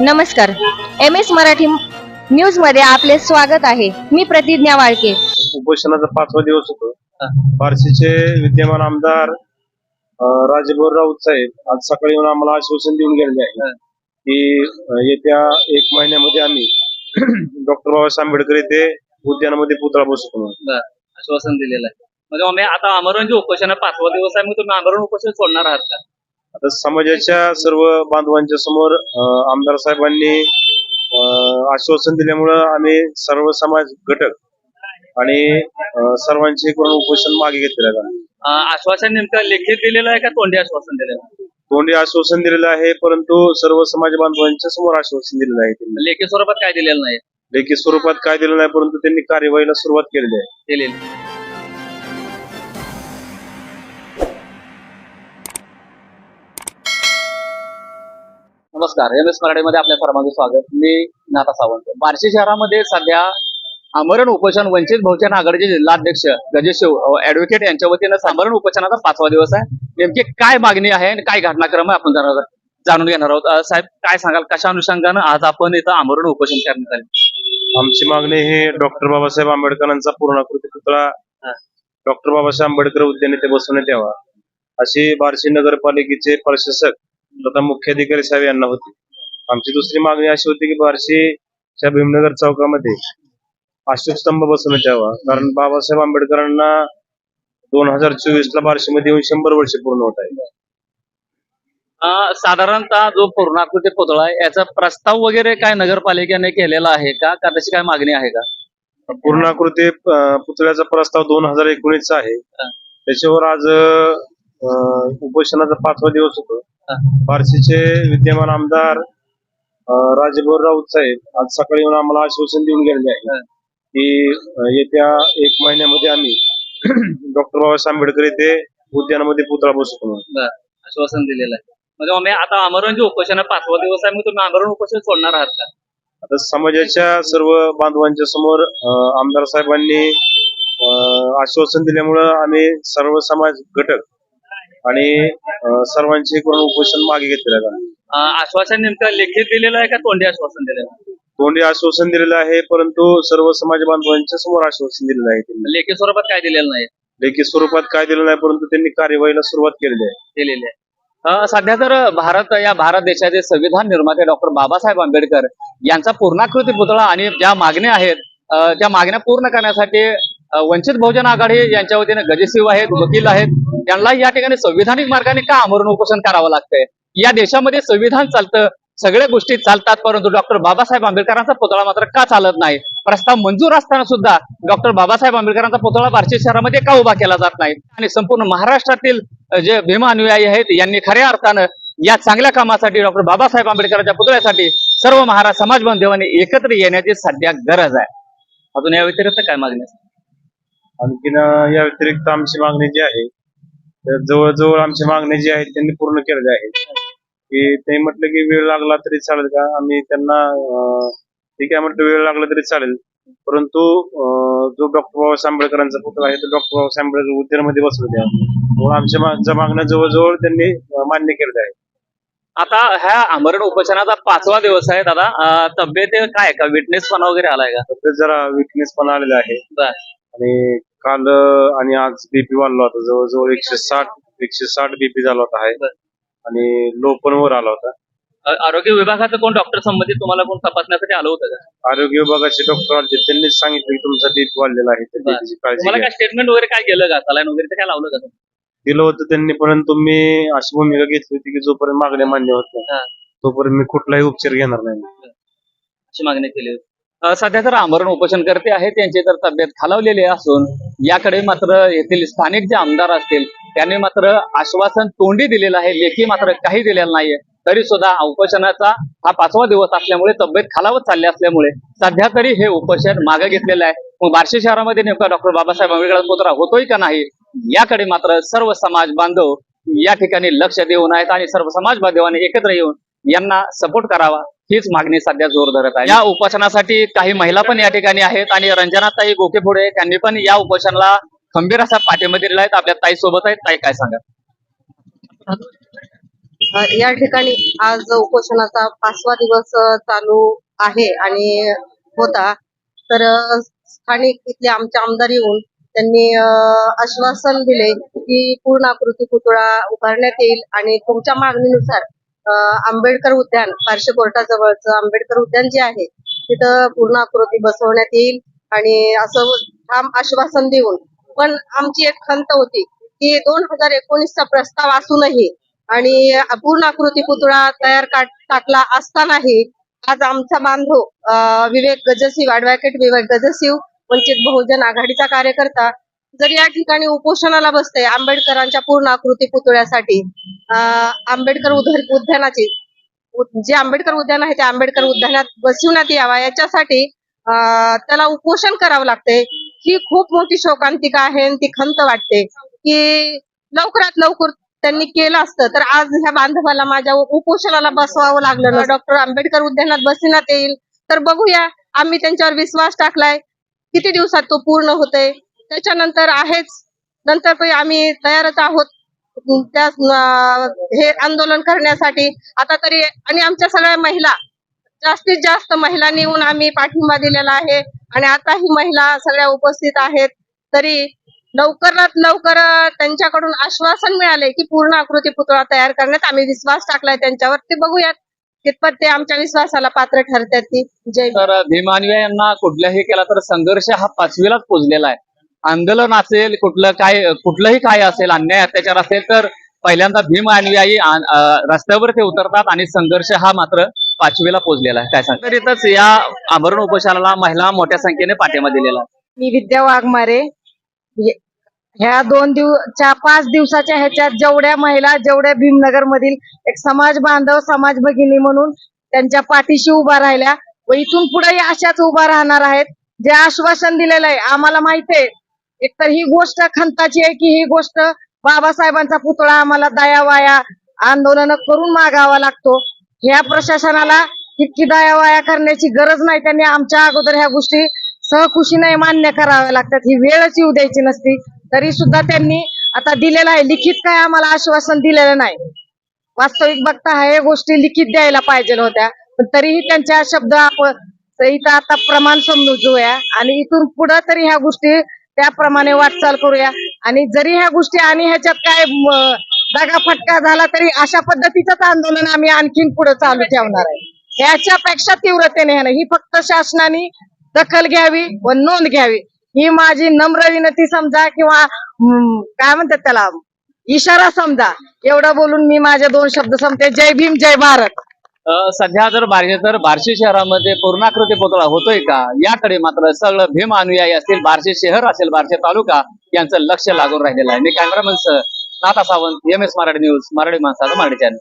नमस्कार. M S Marathi न्यूजमध्ये आपले स्वागत आहे. मी प्रतिज्ञा वाळके. उपोषणाचा पाचवा दिवस होतो. बार्शीचे विद्यमान आमदार राजभर राऊत साहेब आज सकाळी येऊन आम्हाला आश्वासन देऊन गेलेले आहे की येत्या एक महिन्यामध्ये आम्ही डॉक्टर बाबासाहेब आंबेडकर येथे उद्यानामध्ये पुतळा. बर आश्वासन दिलेलं आहे. म्हणजे आम्ही आता आमरण जे उपोषण आहे पाचवा दिवस आहे मग तुम्ही आमरण उपोषण सोडणार आहात का? आता समाजाच्या सर्व बांधवांच्या समोर आमदार साहेबांनी आश्वासन दिल्यामुळं आम्ही सर्व समाज घटक आणि सर्वांचे करून उपोषण मागे घेतलेलं आहे. अं, आश्वासन नेमकं लेखित दिलेलं आहे का तोंडी आश्वासन दिलेलं आहे? तोंडी आश्वासन दिलेलं आहे परंतु सर्व समाज बांधवांच्या समोर आश्वासन दिलेलं आहे त्यांनी. लेखी स्वरूपात काय दिलेलं नाही? लेखी स्वरूपात काय दिलं नाही परंतु त्यांनी कार्यवाहीला सुरुवात केलेली आहे. दिलेलं नमस्कार एम एस मराठीमध्ये आपल्या सर्वांचं स्वागत. मी नाथा सावंत. बार्शी शहरामध्ये सध्या आमरण उपोषण वंचित बहुजन आघाडीचे जिल्हाध्यक्ष गजेशिव ऍडव्होकेट यांच्या वतीनं आमरण उपोषणाचा पाचवा दिवस आहे. नेमकी काय मागणी आहे आणि काय घटनाक्रम आहे आपण जाणून जाणून घेणार आहोत. साहेब काय सांगाल? कशा अनुषंगानं आज आपण इथं आमरण उपोषण करण्यात आले? आमची मागणी ही डॉक्टर बाबासाहेब आंबेडकरांचा पूर्णाकृती पुतळा. डॉक्टर बाबासाहेब आंबेडकर उद्यान येथे बसवण्यात यावा. अशी बार्शी नगरपालिकेचे प्रशासक तथा मुख्याधिकारी साहेब यांना होती. आमची दुसरी मागणी अशी होती की बार्शीच्या भीमनगर चौकामध्ये अशोक स्तंभ बसवण्यात यावा कारण बाबासाहेब आंबेडकरांना दोन हजार चोवीस ला बार्शीमध्ये येऊन शंभर वर्ष पूर्ण होत आहे. साधारणतः जो पूर्णाकृती पुतळा आहे याचा प्रस्ताव वगैरे काय नगरपालिकेने केलेला आहे का? का तशी काय मागणी आहे का? पूर्णाकृती पुतळ्याचा प्रस्ताव दोन हजार एकोणीसचा आहे. त्याच्यावर आज उपोषणाचा पाचवा दिवस होतो. बार्शीचे विद्यमान आमदार राजभर राऊत साहेब आज सकाळी येऊन आम्हाला आश्वासन देऊन गेलेले आहे. की येत्या एक महिन्यामध्ये आम्ही डॉक्टर बाबासाहेब आंबेडकर येथे उद्यानामध्ये पुतळा. बरं, आश्वासन दिलेलं आहे म्हणजे आम्ही आता आमरण जे उपोषण पाचवा दिवस आहे मग तुम्ही आमरण उपोषण सोडणार आहात का आता समाजाच्या सर्व बांधवांच्या समोर आमदार साहेबांनी आश्वासन दिल्यामुळं आम्ही सर्व समाज घटक आणि सर्वांचे करून उपोषण मागे घेतलेलं आहे आश्वासन नेमकं लेखित दिलेलं आहे का तोंडी आश्वासन दिलेलं आहे? तोंडी आश्वासन दिलेलं आहे परंतु सर्व समाज बांधवांच्या समोर आश्वासन दिलेलं आहे त्यांनी. लेखी स्वरूपात काय दिलेलं नाही? लेखी स्वरूपात काय दिलं नाही परंतु त्यांनी कार्यवाहीला सुरुवात केलेली आहे. दिलेले आहे. अं, सध्या तर भारत या भारत देशाचे संविधान निर्माते डॉक्टर बाबासाहेब आंबेडकर यांचा पूर्णाकृती पुतळा आणि ज्या मागण्या आहेत अं, त्या मागण्या पूर्ण करण्यासाठी अं, वंचित बहुजन आघाडी यांच्या वतीने गजेशिव आहेत वकील आहेत त्यांना या ठिकाणी संविधानिक मार्गाने का आमरण उपोषण करावं लागतंय? या देशामध्ये संविधान चालतं सगळ्या गोष्टी चालतात परंतु डॉक्टर बाबासाहेब आंबेडकरांचा पुतळा मात्र का चालत नाही? प्रस्ताव मंजूर असताना सुद्धा डॉक्टर बाबासाहेब आंबेडकरांचा पुतळा बार्शी शहरामध्ये का उभा केला जात नाही? आणि संपूर्ण महाराष्ट्रातील जे भीमा अनुयायी आहेत यांनी खऱ्या अर्थानं या चांगल्या कामासाठी डॉक्टर बाबासाहेब आंबेडकरांच्या पुतळ्यासाठी सर्व महाराज समाज बांधवांनी एकत्र येण्याची सध्या गरज आहे. अजून या व्यतिरिक्त काय मागणी आणखीन या व्यतिरिक्त आमची मागणी जी आहे जवळजवळ आमची मागणी जी आहे त्यांनी पूर्ण केलेली आहे. की ते म्हटलं की वेळ लागला तरी चालेल का? आम्ही त्यांना ठीक आहे म्हटलं वेळ लागला तरी चालेल. परंतु जो डॉक्टर बाबासाहेब आंबेडकरांचा पुतळा आहे तो डॉक्टर बाबासाहेब आंबेडकर उद्यानामध्ये बसवला द्या म्हणून आमच्या मागण्या जवळजवळ त्यांनी मान्य केलेल्या आहे. आता ह्या आमरण उपोषणाचा पाचवा दिवस आहे दादा. तब्येत काय आहे का? विटनेस पण वगैरे आलाय का? तर जरा विकनेस पण आलेला आहे. आणि काल आणि आज बीपी वाढला होता. जवळजवळ एकशे साठ एकशे साठ बीपी झाला होता आहे. आणि लो पण वर आला होता. अ, आरोग्य विभागाचं कोण डॉक्टर संबंधित तुम्हाला कोण तपासण्यासाठी आलं होतं का? आरोग्य विभागाचे डॉक्टर आले त्यांनीच सांगितलं की तुमचा बीपी वाढलेला आहे. बर. काळजी तुम्हाला घ्या. काय स्टेटमेंट वगैरे काय केलं का? सलाईन वगैरे ते काय लावलं का दिलं होतं त्यांनी परंतु मी अशी भूमिका घेतली होती की जोपर्यंत मागण्या मान्य होत हा. नाही तोपर्यंत मी कुठलाही उपचार घेणार नाही. अशी मागणी केली होती. सध्या तर आमरण उपोषण करते आहेत त्यांची तर तब्येत खालावलेली असून याकडे मात्र येथील स्थानिक जे आमदार असतील त्यांनी मात्र आश्वासन तोंडी दिलेलं आहे लेखी मात्र काही दिलेलं नाहीये. तरी सुद्धा उपोषणाचा हा पाचवा दिवस असल्यामुळे तब्येत खालावत चालली असल्यामुळे सध्या तरी हे उपोषण मागे घेतलेलं आहे. मग बार्शी शहरामध्ये नेमका डॉक्टर बाबासाहेब आंबेडकर पुतळा होतोय का नाही याकडे मात्र सर्व समाज बांधव या ठिकाणी लक्ष देऊन आहेत आणि सर्व समाज बांधवांनी एकत्र येऊन यांना सपोर्ट करावा. हीच मागणी सध्या जोर धरत आहे. या उपोषणासाठी काही महिला पण या ठिकाणी आहेत आणि रंजनाताई गोकेपुढे त्यांनी पण या उपोषणाला खंबीर असा पाठिंबा दिलेला आहे. आपल्या ताई सोबत आहेत. ताई काय सांगा या ठिकाणी आज उपोषणाचा पाचवा दिवस चालू आहे आणि होता. तर स्थानिक इथले आमचे आमदार येऊन त्यांनी आश्वासन दिले की पूर्ण आकृती पुतळा उभारण्यात येईल आणि तुमच्या मागणीनुसार आंबेडकर उद्यान पारशे कोर्टाजवळचं आंबेडकर उद्यान जे आहे तिथं पूर्ण आकृती बसवण्यात येईल आणि असं ठाम आश्वासन देऊन. पण आमची एक खंत होती की दोन हजार एकोणीसचा प्रस्ताव असूनही आणि पूर्ण आकृती पुतळा तयार टाकला असतानाही आज आमचा बांधव विवेक गजसिंग अॅडव्होकेट विवेक गजसिंग वंचित बहुजन आघाडीचा कार्यकर्ता जर या ठिकाणी उपोषणाला बसते आंबेडकरांच्या पूर्ण आकृती पुतळ्यासाठी आंबेडकर उद्यानाची जे आंबेडकर उद्यान आहे त्या आंबेडकर उद्यानात बसवण्यात यावा याच्यासाठी त्याला उपोषण करावं लागते ही खूप मोठी शोकांतिका आहे आणि ती खंत वाटते की लवकरात लवकर त्यांनी केलं असतं तर आज ह्या बांधवाला माझ्या उपोषणाला बसवावं लागलं डॉक्टर आंबेडकर उद्यानात बसविण्यात येईल. तर बघूया आम्ही त्यांच्यावर विश्वास टाकलाय. किती दिवसात तो पूर्ण होते त्याच्यानंतर आहेच. नंतर पण आम्ही तयारच आहोत. त्या हे आंदोलन करण्यासाठी. आता तरी आणि आमच्या सगळ्या महिला जास्तीत जास्त महिलांनी येऊन आम्ही पाठिंबा दिलेला आहे. आणि आता ही महिला सगळ्या उपस्थित आहेत. तरी लवकरात लवकर त्यांच्याकडून आश्वासन मिळाले की पूर्ण आकृती पुतळा तयार करण्यात आम्ही विश्वास टाकलाय त्यांच्यावर. ते बघूयात. कितपत ते आमच्या विश्वासाला पात्र ठरतात ती. जय तर भीमान्वय यांना कुठल्याही केला तर संघर्ष हा पाचवीलाच पोचलेला आहे. आंदोलन असेल कुठलं काय कुठलंही काय असेल अन्याय अत्याचार असेल तर पहिल्यांदा भीम अनुयायी रस्त्यावर ते उतरतात आणि संघर्ष हा मात्र पाचवीला पोचलेला आहे. काय सांग तरीतच या आमरण उपोषणाला महिला मोठ्या संख्येने पाठिंबा दिलेला मी विद्या वाघमारे. ह्या दोन दिवसच्या पाच दिवसाच्या ह्याच्यात जेवढ्या महिला जेवढ्या भीमनगर मधील एक समाज बांधव समाज भगिनी म्हणून त्यांच्या पाठीशी उभा राहिल्या व इथून पुढेही अशाच उभा राहणार आहेत जे आश्वासन दिलेलं आहे. आम्हाला माहिती आहे एकतर ही गोष्ट खंताची आहे की ही गोष्ट बाबासाहेबांचा पुतळा आम्हाला दयावाया आंदोलन करून मागावा लागतो. ह्या प्रशासनाला इतकी दयावाया करण्याची गरज नाही. त्यांनी आमच्या अगोदर ह्या गोष्टी सहखुशीने मान्य कराव्या लागतात. ही वेळच येऊ द्यायची नसती. तरी सुद्धा त्यांनी आता दिलेलं आहे. लिखित काय आम्हाला आश्वासन दिलेलं नाही. वास्तविक बघता ह्या गोष्टी लिखित द्यायला पाहिजे होत्या पण तरीही त्यांच्या शब्द आपण इथं आता प्रमाण समजूया. आणि इथून पुढे तरी ह्या गोष्टी त्याप्रमाणे वाटचाल करूया. आणि जरी ह्या गोष्टी आणि ह्याच्यात काय दगा फटका झाला तरी अशा पद्धतीचंच आंदोलन आम्ही आणखीन पुढे चालू ठेवणार आहे. याच्यापेक्षा तीव्रतेने आहे ही फक्त शासनाने दखल घ्यावी व नोंद घ्यावी. ही माझी नम्र विनंती समजा किंवा काय म्हणतात त्याला? इशारा समजा. एवढं बोलून मी माझे दोन शब्द संपते जय भीम जय भारत. सध्या जर पाहिजे तर बार्शी शहरामध्ये पूर्णाकृती पुतळा होतोय का? याकडे मात्र सगळं भीम अनुयायी असतील बार्शी शहर असेल बार्शी तालुका यांचं लक्ष लागून राहिलेलं आहे. मी cameraman Natha Sawant M S Marathi news Marathi माणसाचं मराठी चॅनल